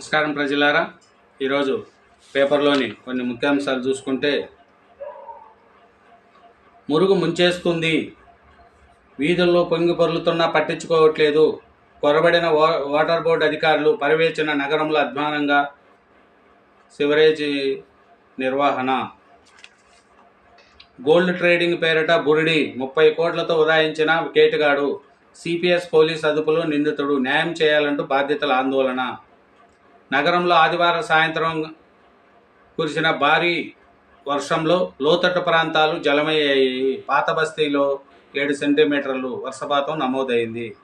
నమస్కారం ప్రజలారా. ఈరోజు పేపర్లోని కొన్ని ముఖ్యాంశాలు చూసుకుంటే మురుగు ముంచేస్తుంది వీధుల్లో పొంగి పొరులుతున్నా పట్టించుకోవట్లేదు కొరబడిన వా వాటర్ బోర్డు అధికారులు పర్యవేక్షణ నగరంలో అధ్వానంగా సివరేజీ నిర్వహణ. గోల్డ్ ట్రేడింగ్ పేరిట బురిడి ముప్పై కోట్లతో ఉదాయించిన కేటుగాడు సిపిఎస్ పోలీస్ అదుపులో నిందితుడు న్యాయం చేయాలంటూ బాధ్యతల ఆందోళన. నగరంలో ఆదివారం సాయంత్రం కురిసిన భారీ వర్షంలో లోతట్టు ప్రాంతాలు జలమయ్యాయి. పాత బస్తీలో ఏడు సెంటీమీటర్లు వర్షపాతం నమోదైంది.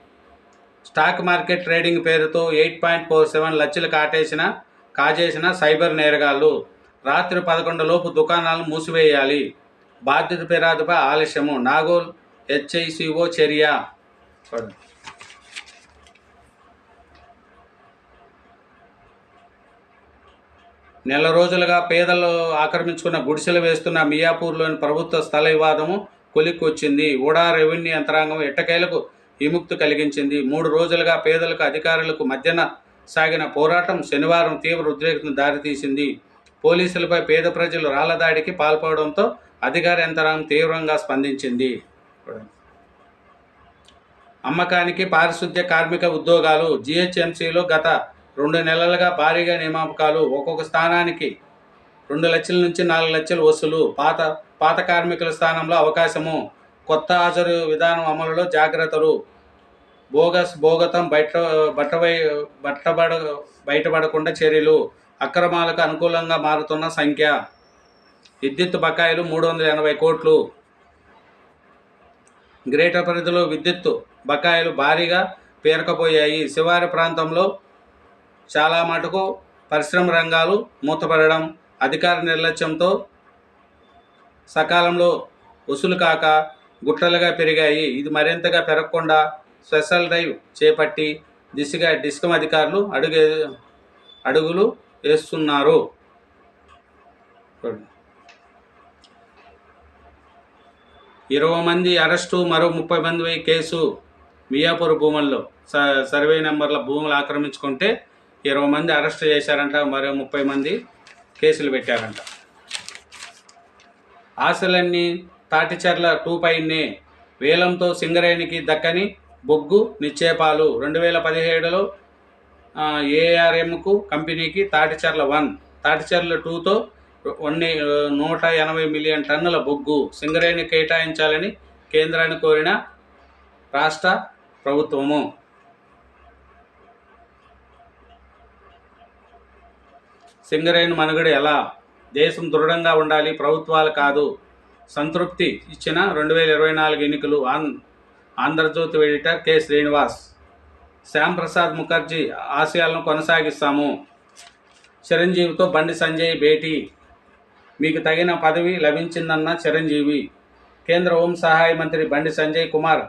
స్టాక్ మార్కెట్ ట్రేడింగ్ పేరుతో ఎయిట్ పాయింట్ ఫోర్ సెవెన్ లక్షలు కాటేసిన కాజేసిన సైబర్ నేరగాళ్ళు రాత్రి పదకొండు లోపు దుకాణాలను మూసివేయాలి. బాధ్యత ఫిర్యాదుపై ఆలస్యము. నాగోల్ హెచ్ఐసిఓ చర్య. నెల రోజులుగా పేదలు ఆక్రమించుకున్న గుడిసెలు వేస్తున్న మియాపూర్లోని ప్రభుత్వ స్థల వివాదము కొలిక్కొచ్చింది. ఉడా రెవెన్యూ యంత్రాంగం ఎట్టకేలకు విముక్తి కలిగించింది. మూడు రోజులుగా పేదలకు అధికారులకు మధ్యన సాగిన పోరాటం శనివారం తీవ్ర ఉద్రేకతను దారితీసింది. పోలీసులపై పేద ప్రజలు రాళ్ళ దాడికి పాల్పడడంతో అధికార యంత్రాంగం తీవ్రంగా స్పందించింది. అమ్మకానికి పారిశుద్ధ్య కార్మిక ఉద్యోగాలు జిహెచ్ఎంసీలో గత రెండు నెలలుగా భారీగా నియామకాలు. ఒక్కొక్క స్థానానికి రెండు లక్షల నుంచి నాలుగు లక్షల వసూలు. పాత పాత కార్మికుల స్థానంలో అవకాశము. కొత్త హాజరు విధానం అమలులో జాగ్రత్తలు. బోగస్ భోగతం బయట బట్టబై బట్టబడ బయటపడకుండా చర్యలు. అక్రమాలకు అనుకూలంగా మారుతున్న సంఖ్య. విద్యుత్ బకాయిలు మూడు వందల ఎనభై కోట్లు. గ్రేటర్ పరిధిలో విద్యుత్ బకాయిలు భారీగా పేరుకపోయాయి. శివారి ప్రాంతంలో చాలా మటుకు పరిశ్రమ రంగాలు మూతపడడం అధికార నిర్లక్ష్యంతో సకాలంలో వసూలు కాక గుట్టలుగా పెరిగాయి. ఇది మరింతగా పెరగకుండా స్పెషల్ డ్రైవ్ చేపట్టి దిశగా డిస్కమ్ అధికారులు అడుగు అడుగులు వేస్తున్నారు. ఇరవై మంది అరెస్టు మరో ముప్పై మంది కేసు మియాపూర్ భూముల్లో. స సర్వే నెంబర్ల భూములు ఆక్రమించుకుంటే ఇరవై మంది అరెస్ట్ చేశారంట మరో ముప్పై మంది కేసులు పెట్టారంట. ఆశలన్నీ తాటిచెర్ల టూ పైనే వేలంతో సింగరేణికి దక్కని బొగ్గు నిక్షేపాలు రెండు వేల పదిహేడులో ఏఆర్ఎంకు కంపెనీకి తాటిచెర్ల వన్. తాటిచెర్ల టూతో కొన్ని నూట ఎనభై మిలియన్ టన్నుల బొగ్గు సింగరేణి కేటాయించాలని కేంద్రాన్ని కోరిన రాష్ట్ర ప్రభుత్వము. సింగరేణి మనుగడ ఎలా? దేశం దృఢంగా ఉండాలి ప్రభుత్వాలు కాదు. సంతృప్తి ఇచ్చిన రెండు వేల ఇరవై నాలుగు ఎన్నికలు on Andhrajyothi editor K. Srinivas. Shyam Prasad Mukherjee ఆశయాలను కొనసాగిస్తాము. చిరంజీవితో బండి సంజయ్ భేటీ. మీకు తగిన పదవి లభించిందన్న చిరంజీవి. కేంద్ర హోం సహాయ మంత్రి బండి సంజయ్ కుమార్.